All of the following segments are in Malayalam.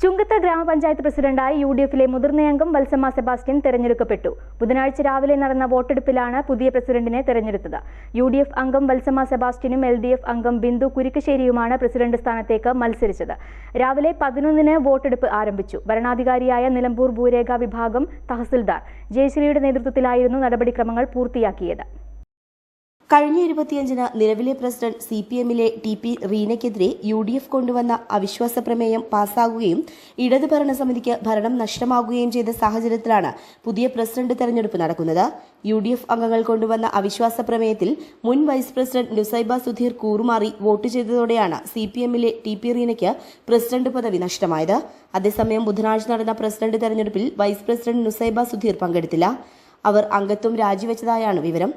ചുങ്കത്ത ഗ്രാമപഞ്ചായത്ത് പ്രസിഡന്റായി യു ഡി എഫിലെ മുതിർന്ന അംഗം വത്സമ്മ സെബാസ്റ്റ്യൻ തെരഞ്ഞെടുക്കപ്പെട്ടു. ബുധനാഴ്ച രാവിലെ നടന്ന വോട്ടെടുപ്പിലാണ് പുതിയ പ്രസിഡന്റിനെ തെരഞ്ഞെടുത്തത്. യു ഡി എഫ് അംഗം വത്സമ്മ സെബാസ്റ്റ്യനും എൽ ഡി എഫ് അംഗം ബിന്ദു കുരിക്കശ്ശേരിയുമാണ് പ്രസിഡന്റ് സ്ഥാനത്തേക്ക് മത്സരിച്ചത്. രാവിലെ പതിനൊന്നിന് വോട്ടെടുപ്പ് ആരംഭിച്ചു. ഭരണാധികാരിയായ നിലമ്പൂർ ഭൂരേഖ വിഭാഗം തഹസിൽദാർ. ജയശ്രീയുടെ നേതൃത്വത്തിലായിരുന്നു നടപടിക്രമങ്ങൾ പൂർത്തിയാക്കിയത്. കഴിഞ്ഞ ഇരുപത്തിയഞ്ചിന് നിലവിലെ പ്രസിഡന്റ് സി പി എമ്മിലെ ടി പി റീനയ്ക്കെതിരെ യു ഡി എഫ് കൊണ്ടുവന്ന അവിശ്വാസ പ്രമേയം പാസ്സാകുകയും ഇടത് ഭരണസമിതിക്ക് ഭരണം നഷ്ടമാകുകയും ചെയ്ത സാഹചര്യത്തിലാണ് പുതിയ പ്രസിഡന്റ് തെരഞ്ഞെടുപ്പ് നടക്കുന്നത്. യു ഡി എഫ് അംഗങ്ങൾ കൊണ്ടുവന്ന അവിശ്വാസ പ്രമേയത്തിൽ മുൻ വൈസ് പ്രസിഡന്റ് നുസൈബ സുധീർ കൂറുമാറി വോട്ട് ചെയ്തതോടെയാണ് സി പി എമ്മിലെ ടി പി റീനയ്ക്ക് പ്രസിഡന്റ് പദവി നഷ്ടമായത്. അതേസമയം ബുധനാഴ്ച നടന്ന പ്രസിഡന്റ് തെരഞ്ഞെടുപ്പിൽ വൈസ് പ്രസിഡന്റ് നുസൈബ സുധീർ പങ്കെടുത്തില്ല. അവർ അംഗത്വം രാജിവെച്ചതായാണ് വിവരം.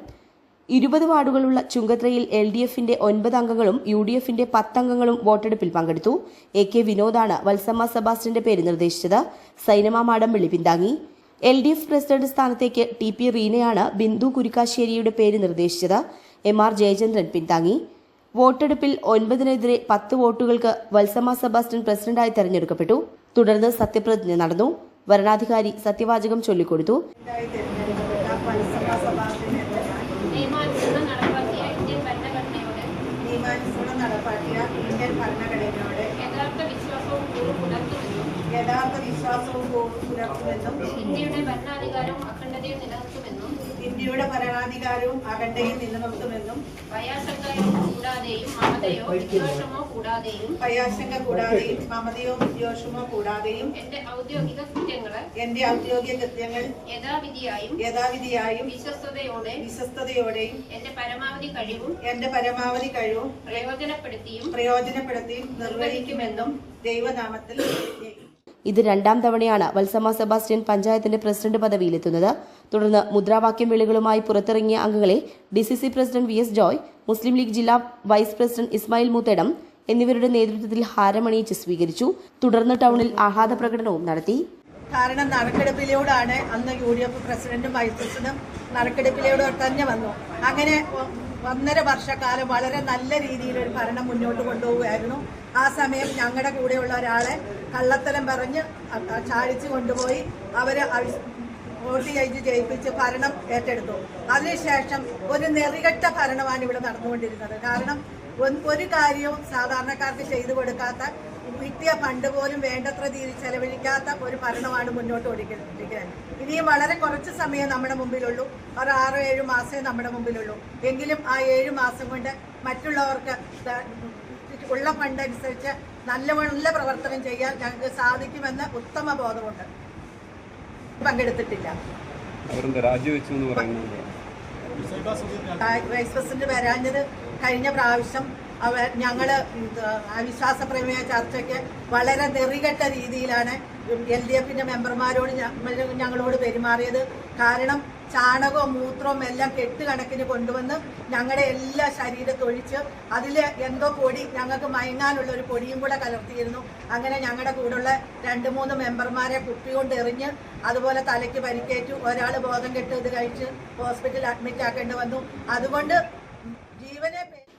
ഇരുപത് വാർഡുകളുള്ള ചുങ്കത്രയിൽ എൽ ഡി എഫിന്റെ ഒൻപത് അംഗങ്ങളും യു ഡി എഫിന്റെ പത്തംഗങ്ങളും വോട്ടെടുപ്പിൽ പങ്കെടുത്തു. എ കെ വിനോദാണ് വത്സമ്മ സെബാസ്റ്റ്യന്റെ പേര് നിർദ്ദേശിച്ചത്. സൈനമ വിളി പിന്താങ്ങി. എൽ ഡി എഫ് പ്രസിഡന്റ് സ്ഥാനത്തേക്ക് ടി പി റീനയാണ് ബിന്ദു കുരിക്കാശ്ശേരിയുടെ പേര് നിർദ്ദേശിച്ചത്. എം ആർ ജയചന്ദ്രൻ പിന്താങ്ങി. വോട്ടെടുപ്പിൽ ഒൻപതിനെതിരെ പത്ത് വോട്ടുകൾക്ക് വത്സമ്മ സെബാസ്റ്റ്യൻ പ്രസിഡന്റായി തെരഞ്ഞെടുക്കപ്പെട്ടു. തുടർന്ന് സത്യപ്രതിജ്ഞ നടന്നു. വരണാധികാരി സത്യവാചകം ചൊല്ലിക്കൊടുത്തു. നിയമാനുസൃതം നടപ്പാക്കിയ ഇന്ത്യൻ ഭരണഘടനയോട് യഥാർത്ഥ വിശ്വാസവും കൂറും പുലർത്തുമെന്നും യഥാർത്ഥ വിശ്വാസവും പുലർത്തുമെന്നും ഇന്ത്യയുടെ ഭരണാധികാരവും അഖണ്ഡതയും നിലനിർത്തുമെന്നും ഇന്ത്യയുടെ ഭരണാധികാരവും അഖണ്ഡയും നിലനിർത്തുമെന്നും ഭയാശങ്കയോ കൂടാതെയും മമതയോ വിദ്വേഷമോ കൂടാതെയും ഭയാശങ്ക കൂടാതെയും മമതയോ വിദ്വേഷമോ കൂടാതെയും എന്റെ ഔദ്യോഗിക കൃത്യങ്ങൾ എന്റെ ഔദ്യോഗിക കൃത്യങ്ങൾ യഥാവിധിയായും യഥാവിധിയായും വിശ്വസ്തയോടെ വിശ്വസ്തയോടെയും എന്റെ പരമാവധി കഴിവും എന്റെ പരമാവധി കഴിവും പ്രയോജനപ്പെടുത്തിയും പ്രയോജനപ്പെടുത്തിയും നിർവഹിക്കുമെന്നും ദൈവനാമത്തിൽ. ഇത് രണ്ടാം തവണയാണ് വത്സമ്മ സെബാസ്റ്റ്യൻ പഞ്ചായത്തിന്റെ പ്രസിഡന്റ് പദവിയിലെത്തുന്നത്. തുടർന്ന് മുദ്രാവാക്യം വിളികളുമായി പുറത്തിറങ്ങിയ അംഗങ്ങളെ DCC president V S Joy Muslim League ജില്ലാ വൈസ് പ്രസിഡന്റ് ഇസ്മായിൽ മുത്തേടം എന്നിവരുടെ നേതൃത്വത്തിൽ ഹാരമണിയിച്ച് സ്വീകരിച്ചു. തുടർന്ന് ടൗണിൽ ആഹ്ലാദ പ്രകടനവും നടത്തി. കാരണം നറുക്കെടുപ്പിലൂടെയാണ് അന്ന് യു ഡി എഫ് പ്രസിഡന്റും വൈസ് പ്രസിഡന്റും നറുക്കെടുപ്പിലൂടെ തന്നെ വന്നു. അങ്ങനെ ഒന്നര വർഷക്കാലം വളരെ നല്ല രീതിയിൽ ഒരു ഭരണം മുന്നോട്ട് കൊണ്ടുപോവുകയായിരുന്നു. ആ സമയം ഞങ്ങളുടെ കൂടെയുള്ള ഒരാളെ കള്ളത്തരം പറഞ്ഞ് ചാടിച്ചു കൊണ്ടുപോയി അവർ വോട്ട് ചെയ്ത് ജയിപ്പിച്ച് ഭരണം ഏറ്റെടുത്തു. അതിനുശേഷം ഒരു നെറികെട്ട ഭരണമാണ് ഇവിടെ നടന്നുകൊണ്ടിരുന്നത്. കാരണം ഒരു കാര്യവും സാധാരണക്കാർക്ക് ചെയ്തു കൊടുക്കാത്ത കിട്ടിയ ഫണ്ട് പോലും വേണ്ടത്ര രീതി ചെലവഴിക്കാത്ത ഒരു ഭരണമാണ് മുന്നോട്ട് ഓടിക്കൊണ്ടിരിക്കുന്നത്. ഇനിയും വളരെ കുറച്ച് സമയം നമ്മുടെ മുമ്പിലുള്ളൂ. ഒരു ആറോ ഏഴ് മാസമേ നമ്മുടെ മുമ്പിലുള്ളൂ. എങ്കിലും ആ ഏഴ് മാസം കൊണ്ട് മറ്റുള്ളവർക്ക് ഉള്ള ഫണ്ട് അനുസരിച്ച് നല്ല നല്ല പ്രവർത്തനം ചെയ്യാൻ ഞങ്ങൾക്ക് സാധിക്കുമെന്ന് ഉത്തമ ബോധമുണ്ട്. പങ്കെടുത്തിട്ടില്ല. വൈസ് പ്രസിഡന്റ് വരാഞ്ഞത് കഴിഞ്ഞ പ്രാവശ്യം അവ ഞങ്ങൾ അവിശ്വാസ പ്രമേയ ചർച്ചയ്ക്ക് വളരെ നെറികെട്ട രീതിയിലാണ് എൽ ഡി എഫിന്റെ മെമ്പർമാരോട് ഞങ്ങളോട് പെരുമാറിയത്. കാരണം ചാണകവും മൂത്രവും എല്ലാം കെട്ടുകണക്കിന് കൊണ്ടുവന്ന് ഞങ്ങളുടെ എല്ലാ ശരീരത്തൊഴിച്ച് അതിൽ എന്തോ പൊടി ഞങ്ങൾക്ക് മയങ്ങാനുള്ള ഒരു പൊടിയും കൂടെ കലർത്തിയിരുന്നു. അങ്ങനെ ഞങ്ങളുടെ കൂടെയുള്ള രണ്ട് മൂന്ന് മെമ്പർമാരെ കുപ്പി കൊണ്ട് എറിഞ്ഞ് അതുപോലെ തലയ്ക്ക് പരിക്കേറ്റു. ഒരാൾ ബോധം കെട്ട് ഇത് കഴിച്ച് ഹോസ്പിറ്റലിൽ അഡ്മിറ്റ് ആക്കേണ്ടി വന്നു. അതുകൊണ്ട് ജീവനെ